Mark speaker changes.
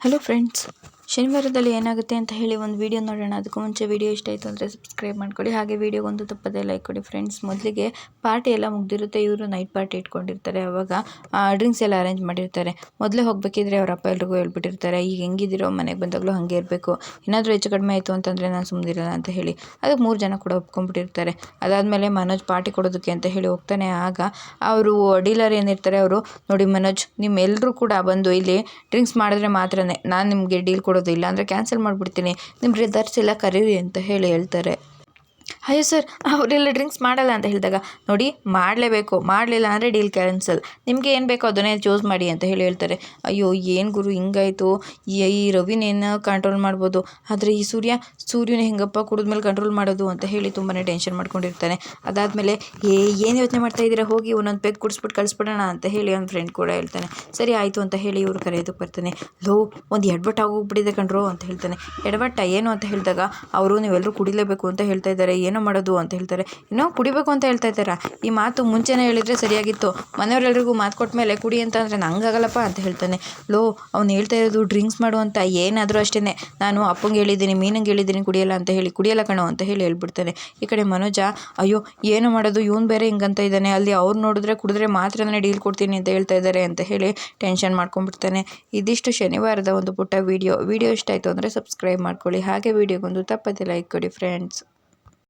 Speaker 1: Hello friends ಶನಿವಾರದಲ್ಲಿ ಏನಾಗುತ್ತೆ ಅಂತ ಹೇಳಿ ಒಂದು ವಿಡಿಯೋ ನೋಡೋಣ. ಅದಕ್ಕೂ ಮುಂಚೆ ವಿಡಿಯೋ ಇಷ್ಟ ಆಯಿತು ಅಂದರೆ ಸಬ್ಸ್ಕ್ರೈಬ್ ಮಾಡ್ಕೊಳ್ಳಿ ಹಾಗೆ ವಿಡಿಯೋಗೊಂದು ತಪ್ಪದೇ ಲೈಕ್ ಕೊಡಿ ಫ್ರೆಂಡ್ಸ್ ಮೊದಲಿಗೆ ಪಾರ್ಟಿ ಎಲ್ಲ ಮುಗ್ದಿರುತ್ತೆ. ಇವರು ನೈಟ್ ಪಾರ್ಟಿ ಇಟ್ಕೊಂಡಿರ್ತಾರೆ. ಅವಾಗ ಡ್ರಿಂಕ್ಸ್ ಎಲ್ಲ ಅರೇಂಜ್ ಮಾಡಿರ್ತಾರೆ. ಮೊದಲೇ ಹೋಗಬೇಕಿದ್ರೆ ಅವರ ಅಪ್ಪ ಎಲ್ರಿಗೂ ಹೇಳ್ಬಿಟ್ಟಿರ್ತಾರೆ, ಈಗ ಹೆಂಗಿದಿರೋ ಮನೆಗೆ ಬಂದಾಗಲೂ ಹಾಗೆ ಇರಬೇಕು. ಏನಾದರೂ ಹೆಚ್ಚು ಕಡಿಮೆ ಆಯಿತು ಅಂತಂದರೆ ನಾನು ಸುಮ್ಮನಿರಲ್ಲ ಅಂತ ಹೇಳಿ. ಅದಕ್ಕೆ ಮೂರು ಜನ ಕೂಡ ಒಪ್ಕೊಂಡ್ಬಿಟ್ಟಿರ್ತಾರೆ. ಅದಾದಮೇಲೆ ಮನೋಜ್ ಪಾರ್ಟಿ ಕೊಡೋದಕ್ಕೆ ಅಂತ ಹೇಳಿ ಹೋಗ್ತಾನೆ. ಆಗ ಅವರು ಡೀಲರ್ ಏನಿರ್ತಾರೆ, ಅವರು, ನೋಡಿ ಮನೋಜ್ ನಿಮ್ಮೆಲ್ಲರೂ ಕೂಡ ಬಂದು ಇಲ್ಲಿ ಡ್ರಿಂಕ್ಸ್ ಮಾಡಿದ್ರೆ ಮಾತ್ರನೇ. ನಾನು ನಿಮಗೆ ಡೀಲ್ ಕೊಡೋದು ಇಲ್ಲ ಅಂದರೆ ಕ್ಯಾನ್ಸಲ್ ಮಾಡಿಬಿಡ್ತೀನಿ. ನಿಮ್ಮ ಬ್ರದರ್ಸ್ ಎಲ್ಲ ಕರೀರಿ ಅಂತ ಹೇಳಿ ಹೇಳ್ತಾರೆ. ಅಯ್ಯೋ ಸರ್, ಅವರೆಲ್ಲ ಡ್ರಿಂಕ್ಸ್ ಮಾಡಲ್ಲ ಅಂತ ಹೇಳಿದಾಗ, ನೋಡಿ, ಮಾಡಲೇಬೇಕು, ಮಾಡಲಿಲ್ಲ ಅಂದರೆ ಡೀಲ್ ಕ್ಯಾನ್ಸಲ್. ನಿಮಗೆ ಏನು ಬೇಕೋ ಅದನ್ನೇ ಚೂಸ್ ಮಾಡಿ ಅಂತ ಹೇಳಿ ಹೇಳ್ತಾರೆ. ಅಯ್ಯೋ, ಏನು ಗುರು, ಹಿಂಗಾಯಿತು. ಈ ರವಿನೇನು ಕಂಟ್ರೋಲ್ ಮಾಡ್ಬೋದು? ಆದರೆ ಈ ಸೂರ್ಯ, ಸೂರ್ಯನ ಹೆಂಗಪ್ಪ ಕುಡಿದ್ಮೇಲೆ ಕಂಟ್ರೋಲ್ ಮಾಡೋದು ಅಂತ ಹೇಳಿ ತುಂಬಾ ಟೆನ್ಷನ್ ಮಾಡ್ಕೊಂಡಿರ್ತಾನೆ. ಅದಾದಮೇಲೆ, ಏ, ಏನು ಯೋಚನೆ ಮಾಡ್ತಾ ಇದ್ದೀರಾ? ಹೋಗಿ ಒಂದೊಂದು ಪೆಗ್ ಕುಡಿಸ್ಬಿಟ್ಟು ಕಳಿಸ್ಬಿಡೋಣ ಅಂತ ಹೇಳಿ ಒಂದು ಫ್ರೆಂಡ್ ಕೂಡ ಹೇಳ್ತಾನೆ. ಸರಿ, ಆಯಿತು ಅಂತ ಹೇಳಿ ಇವರು ಕರೆಯೋದಕ್ಕೆ ಬರ್ತಾನೆ. ಲೋ, ಒಂದು ಎಡ್ವಟ್ ಆಗೋಗ್ಬಿಟ್ಟಿದೆ ಕಣ್ರೋ ಅಂತ ಹೇಳ್ತಾನೆ. ಎಡವಟ್ಟ ಏನು ಅಂತ ಹೇಳಿದಾಗ, ಅವರು ನೀವೆಲ್ಲರೂ ಕುಡಿಲೇಬೇಕು ಅಂತ ಹೇಳ್ತಾ ಇದ್ದಾರೆ. ಏನೋ ಮಾಡೋದು ಅಂತ ಹೇಳ್ತಾರೆ. ಇನ್ನೂ ಕುಡಿಬೇಕು ಅಂತ ಹೇಳ್ತಾ ಇದ್ದಾರೆ? ಈ ಮಾತು ಮುಂಚೆನೇ ಹೇಳಿದರೆ ಸರಿಯಾಗಿತ್ತು. ಮನೆಯವರೆಲ್ರಿಗೂ ಮಾತು ಕೊಟ್ಟ ಮೇಲೆ ಕುಡಿ ಅಂತ ಅಂದರೆ ನಂಗಾಗಲ್ಲಪ್ಪ ಅಂತ ಹೇಳ್ತಾನೆ. ಲೋ, ಅವ್ನು ಹೇಳ್ತಾ ಇರೋದು ಡ್ರಿಂಕ್ಸ್ ಮಾಡು ಅಂತ ಏನಾದರೂ ಅಷ್ಟೇ ನಾನು ಅಪ್ಪಂಗೆ ಹೇಳಿದ್ದೀನಿ, ಮೀನಂಗೆ ಹೇಳಿದ್ದೀನಿ ಕುಡಿಯಲ್ಲ ಅಂತ ಹೇಳಿ, ಕುಡಿಯಲ್ಲ ಕಣೋ ಅಂತ ಹೇಳಿ ಹೇಳ್ಬಿಡ್ತಾನೆ. ಈ ಕಡೆ ಮನೋಜ, ಅಯ್ಯೋ, ಏನು ಮಾಡೋದು? ಇವನು ಬೇರೆ ಹಿಂಗಂತ ಇದ್ದಾನೆ. ಅಲ್ಲಿ ಅವ್ರು ನೋಡಿದ್ರೆ ಕುಡಿದ್ರೆ ಮಾತ್ರ ನಾನು ಡೀಲ್ ಕೊಡ್ತೀನಿ ಅಂತ ಹೇಳ್ತಾ ಇದ್ದಾರೆ ಅಂತ ಹೇಳಿ ಟೆನ್ಷನ್ ಮಾಡ್ಕೊಂಡ್ಬಿಡ್ತಾನೆ. ಇದಿಷ್ಟು ಶನಿವಾರದ ಒಂದು ಪುಟ್ಟ ವೀಡಿಯೋ. ವೀಡಿಯೋ ಇಷ್ಟ ಆಯಿತು ಅಂದರೆ ಸಬ್ಸ್ಕ್ರೈಬ್ ಮಾಡ್ಕೊಳ್ಳಿ. ಹಾಗೆ ವೀಡಿಯೋಗೊಂದು ತಪ್ಪದೆ ಲೈಕ್ ಕೊಡಿ ಫ್ರೆಂಡ್ಸ್.